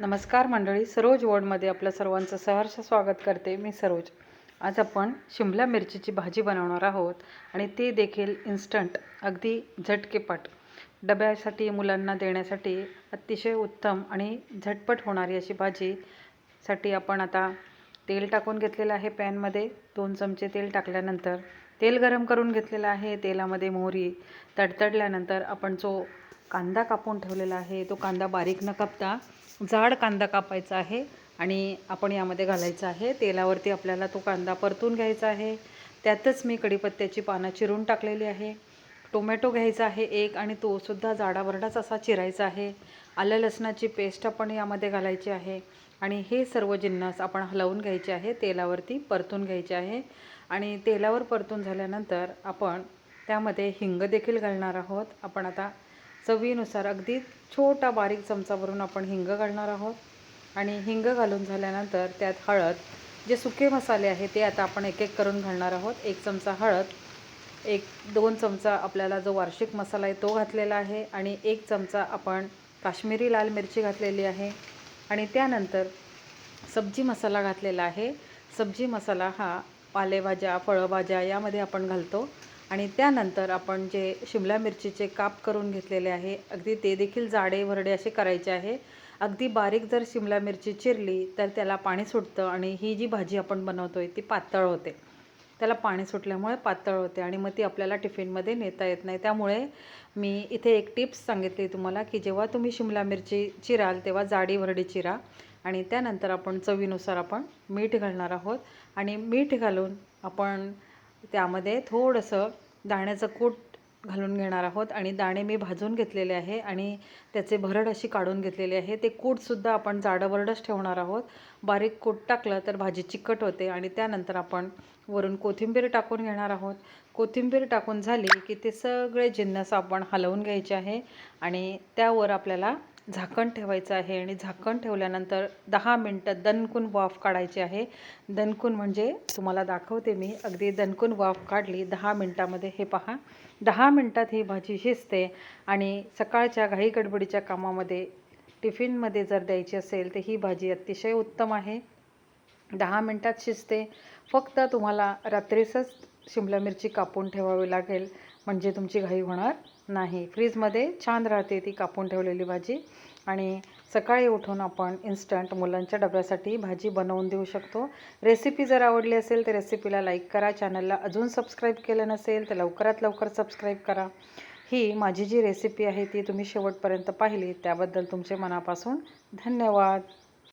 नमस्कार मंडळी सरोज वॉर्डमध्ये आपलं सर्वांचं सहर्ष स्वागत करते मी सरोज. आज आपण शिमला मिरचीची भाजी बनवणार आहोत आणि ते देखील इन्स्टंट अगदी झटकेपट. डब्यासाठी मुलांना देण्यासाठी अतिशय उत्तम आणि झटपट होणारी अशी भाजी साठी आपण आता तेल टाकून घेतलेलं आहे पॅनमध्ये दोन चमचे तेल टाकल्यानंतर तेल गरम करून घेतलेलं आहे. तेलामध्ये मोहरी तडतडल्यानंतर आपण जो कांदा कापून ठेवलेला आहे. तो कांदा बारीक न कापता जाड कांदा कापायचा आहे आणि आपण यामध्ये घालायचा आहे. तेलावरती आपल्याला तो कांदा परतून घ्यायचा आहे. त्यातच मी कढीपत्त्याची पानं चिरून टाकलेली आहे. टोमॅटो घ्यायचा आहे एक आणि तो सुद्धा जाडावरडाच असा चिरायचा आहे. आलं लसणाची पेस्ट आपण यामध्ये घालायची आहे आणि हे सर्व जिन्नस आपण हलवून घ्यायचे आहे. तेलावरती परतून घ्यायचे आहे आणि तेलावर परतून झाल्यानंतर आपण त्यामध्ये हिंग देखील घालणार आहोत. आपण आता चवीनुसार अगदी छोटा बारीक चमचा भरून आपण हिंग घालणार आहोत. आणि हिंग घालून झाल्यानंतर त्यात हळद जे सुके मसाले आहे ते आता आपण एक एक करून घालणार आहोत. एक चमचा हळद एक दोन चमचा आपल्याला जो वार्षिक मसाला आहे तो घातलेला आहे आणि एक चमचा आपण काश्मीरी लाल मिरची घातलेली आहे. आणि त्यानंतर सब्जी मसाला घातलेला आहे. सब्जी मसाला हा पालेभाज्या फळभाज्या यामध्ये आपण घालतो. आणि त्यानंतर आपण जे शिमला मिरचीचे काप करून घेतलेले आहे अगदी ते देखील जाडे भरडे असे करायचे आहे. अगदी बारीक जर शिमला मिरची चिरली तर त्याला पाणी सुटतं आणि ही जी भाजी आपण बनवतो आहे ती पातळ होते. त्याला पाणी सुटल्यामुळे पातळ होते आणि मग ती आपल्याला टिफिनमध्ये नेता येत नाही. त्यामुळे मी इथे एक टिप्स सांगितली तुम्हाला की जेव्हा तुम्ही शिमला मिरची चिराल तेव्हा जाडी भरडी चिरा आणि त्यानंतर आपण चवीनुसार आपण मीठ घालणार आहोत. आणि मीठ घालून आपण त्यामध्ये थोडंसं दाण्याचं कूट घालून घेणार आहोत आणि दाणे मी भाजून घेतलेले आहे आणि त्याचे भरड अशी काढून घेतलेले आहे. ते कूटसुद्धा आपण जाडंवरडच ठेवणार आहोत. बारीक कूट टाकलं तर भाजी चिकट होते आणि त्यानंतर आपण वरून कोथिंबीर टाकून घेणार आहोत. कोथिंबीर टाकून झाली की ते सगळे जिन्नस आपण हलवून घ्यायचे आहे आणि त्यावर आपल्याला झाकण ठेवायचं आहे आणि झाकण ठेवल्यानंतर दहा मिनटं दणकून वाफ काढायची आहे. दणकून म्हणजे तुम्हाला दाखवते मी. अगदी दणकून वाफ काढली दहा मिनटामध्ये हे पहा. दहा मिनटात ही भाजी शिजते आणि सकाळच्या घाई गडबडीच्या कामामध्ये टिफिनमध्ये जर द्यायची असेल तर ही भाजी अतिशय उत्तम आहे. दहा मिनटात शिजते. फक्त तुम्हाला रात्रीसच शिमला मिरची कापून ठेवावी लागेल म्हणजे तुमची घाई होणार नाही. फ्रीजमध्ये छान राहते ती कापून ठेवलेली भाजी. आणि सकाळी उठून आपण इन्स्टंट मुलांच्या डब्यासाठी भाजी बनवून देऊ शकतो. रेसिपी जर आवडली असेल तर रेसिपीला लाईक करा. चॅनलला अजून सबस्क्राईब केलं नसेल तर लवकरात लवकर सबस्क्राईब करा. ही माझी जी रेसिपी आहे ती तुम्ही शेवटपर्यंत पाहिली. त्याबद्दल तुमचे मनापासून धन्यवाद.